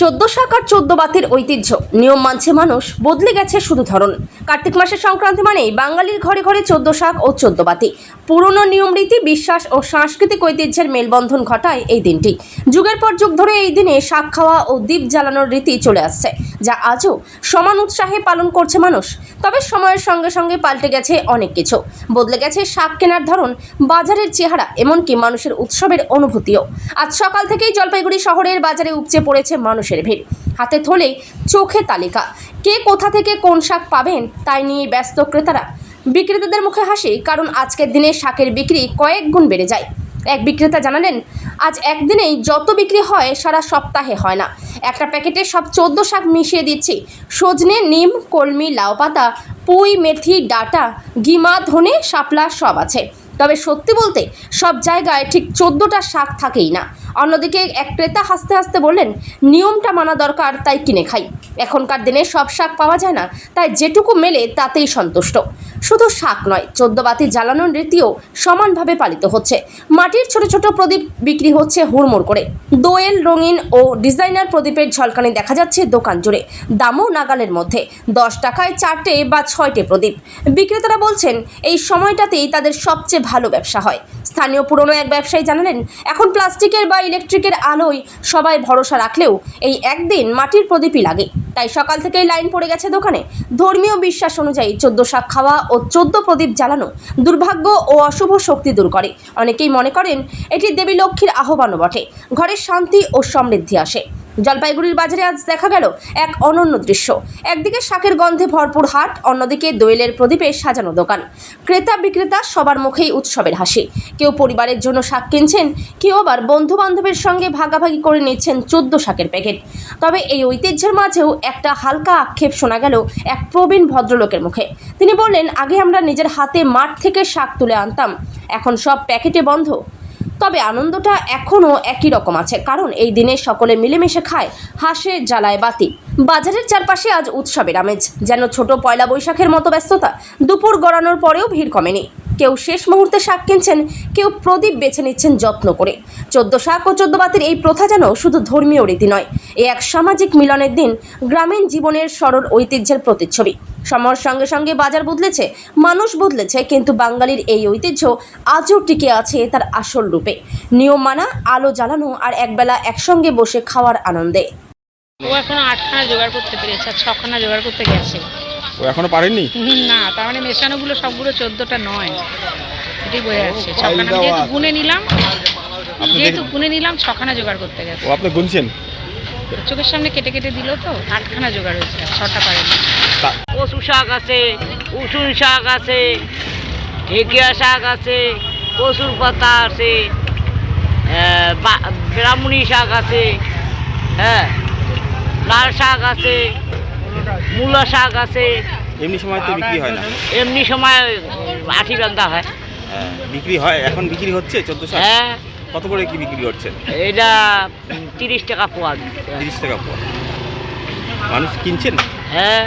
চোদ্দ শাক আর চোদ্দ বাতির ঐতিহ্য। নিয়ম মানছে মানুষ, বদলে গেছে শুধু ধরন। কার্তিক মাসের সংক্রান্তি মানেই বাঙালির ঘরে ঘরে চোদ্দ শাক ও চোদ্দ বাতি। পুরনো নিয়ম রীতি, বিশ্বাস ও সাংস্কৃতিক ঐতিহ্যের মেলবন্ধন ঘটায় এই দিনটি। যুগের পর যুগ ধরে এই দিনে শাক খাওয়া ও দ্বীপ জ্বালানোর রীতি চলে আসছে, যা আজও সমান উৎসাহে পালন করছে মানুষ। তবে সময়ের সঙ্গে সঙ্গে পাল্টে গেছে অনেক কিছু। বদলে গেছে শাক কেনার ধরন, বাজারের চেহারা, এমনকি মানুষের উৎসবের অনুভূতিও। আজ সকাল থেকেই জলপাইগুড়ি শহরের বাজারে উপচে পড়েছে মানুষের ভিড়। হাতে থলে চোখে তালিকা। কে কোথা থেকে কোন শাক পাবেন তাই নিয়ে ব্যস্ত ক্রেতারা। বিক্রেতাদের মুখে হাসি, কারণ আজকের দিনে শাকের বিক্রি কয়েক গুণ বেড়ে যায়। এক বিক্রেতা জানালেন, আজ একদিনেই যত বিক্রি হয় সারা সপ্তাহে হয় না। একটা প্যাকেটে সব চোদ্দ শাক মিশিয়ে দিচ্ছি। সজনে, নিম, কলমি, লাউ পাতা, পুঁই, মেথি, ডাটা, গিমা, ধনে, শাপলা সব আছে। তবে সত্যি বলতে, সব জায়গায় ঠিক চোদ্দোটা শাক থাকেই না। অন্যদিকে এক ক্রেতা হাসতে হাসতে বললেন, নিয়মটা মানা দরকার, তাই কিনে খাই। এখনকার দিনে সব শাক পাওয়া যায় না, তাই যেটুকু মেলে তাতেই সন্তুষ্ট। শুধু শাক নয়, চোদ্দ বাতি জ্বালানোর রীতিও সমানভাবে পালিত হচ্ছে। মাটির ছোট ছোট প্রদীপ বিক্রি হচ্ছে হুড়মুড় করে। দোয়েল, রঙিন ও ডিজাইনার প্রদীপের ঝলকানি দেখা যাচ্ছে দোকান জুড়ে। দামও নাগালের মধ্যে। দশ টাকায় চারটে বা ছয়টে প্রদীপ। বিক্রেতারা বলছেন, এই সময়টাতেই তাদের সবচেয়ে ভালো ব্যবসা হয়। স্থানীয় পুরনো এক ব্যবসায়ী জানালেন, এখন প্লাস্টিকের বা ইলেকট্রিকের আলোয় সবাই ভরসা রাখলেও এই একদিন মাটির প্রদীপই লাগে। তাই সকাল থেকেই লাইন পড়ে গেছে দোকানে। ধর্মীয় বিশ্বাস অনুযায়ী চোদ্দ শাক খাওয়া ও চোদ্দ প্রদীপ জ্বালানো দুর্ভাগ্য ও অশুভ শক্তি দূর করে। অনেকেই মনে করেন, এটি দেবী লক্ষ্মীর আহ্বানও বটে। ঘরের শান্তি ও সমৃদ্ধি আসে। জলপাইগুড়ির বাজারে আজ দেখা গেল এক অনন্য দৃশ্য। একদিকে শাকের গন্ধে ভরপুর হাট, অন্যদিকে দোয়েলের প্রদীপে সাজানো দোকান। ক্রেতা বিক্রেতা সবার মুখেই উৎসবের হাসি। কেউ পরিবারের জন্য শাক কিনছেন, কেউ আবার বন্ধু বান্ধবের সঙ্গে ভাগাভাগি করে নিচ্ছেন চোদ্দ শাকের প্যাকেট। তবে এই ঐতিহ্যের মাঝেও একটা হালকা আক্ষেপ শোনা গেল এক প্রবীণ ভদ্রলোকের মুখে। তিনি বললেন, আগে আমরা নিজের হাতে মাঠ থেকে শাক তুলে আনতাম। এখন সব প্যাকেটে বন্ধ। তবে আনন্দটা এখনও একই রকম আছে। কারণ এই দিনে সকলে মিলেমিশে খায় হাসে, জ্বালায় বাতি। বাজারের চারপাশে আজ উৎসবের আমেজ। যেন ছোট পয়লা বৈশাখের মতো ব্যস্ততা, দুপুর গড়ানোর পরেও ভিড় কমেনি। কেউ শেষ মুহূর্তে শাক কিনছেন, কেউ প্রদীপ বেছে নিচ্ছেন যত্ন করে। চোদ্দ শাক ও চোদ্দ বাতির এই প্রথা যেন শুধু ধর্মীয় রীতি নয়, এ এক সামাজিক মিলনের দিন, গ্রামীণ জীবনের সরল ঐতিহ্যের প্রতিচ্ছবি। সময়ের সঙ্গে সঙ্গে বাজার বদলেছে মানুষ বদলেছে কিন্তু বাঙালির এই ঐতিহ্য আজও টিকে আছে তার আসল রূপে। নিয়ম মানা আলো জ্বালানো আর একবেলা একসঙ্গে বসে খাওয়ার আনন্দে। ও এখনও আটখানা জোগাড় করতে পেরেছে আর ছখানা জোগাড় করতে গেছে। ও এখনও পারেননি? না তার মানে মেশানোগুলো সবগুলো চোদ্দোটা নয়। এটাই বোঝা যাচ্ছে ছখানা যেহেতু গুনে নিলাম যেহেতু গুনে নিলাম ছখানা জোগাড় করতে গেছে। ও আপনি গুনছেন? চোখের সামনে কেটে কেটে দিল তো আটখানা জোগাড় হয়েছে ছটা পারেনি। কচু শাক আছে উসুন শাক আছে ঢেকিয়া শাক আছে কচুর পাতা আছে ব্রাহ্মণী শাক আছে হ্যাঁ লাল শাক আছে মূলা শাক আছে। এমনি সময় তো বিক্রি হয় না। এমনি সময় আঠি বান্ধা হয়। হ্যাঁ, বিক্রি হয় এখন বিক্রি হচ্ছে চোদ্দ শাক? হ্যাঁ। কত করে কি বিক্রি করছেন এটা তিরিশ টাকা পোয়া। তিরিশ টাকা পোয়া। মানুষ কিনছেন? হ্যাঁ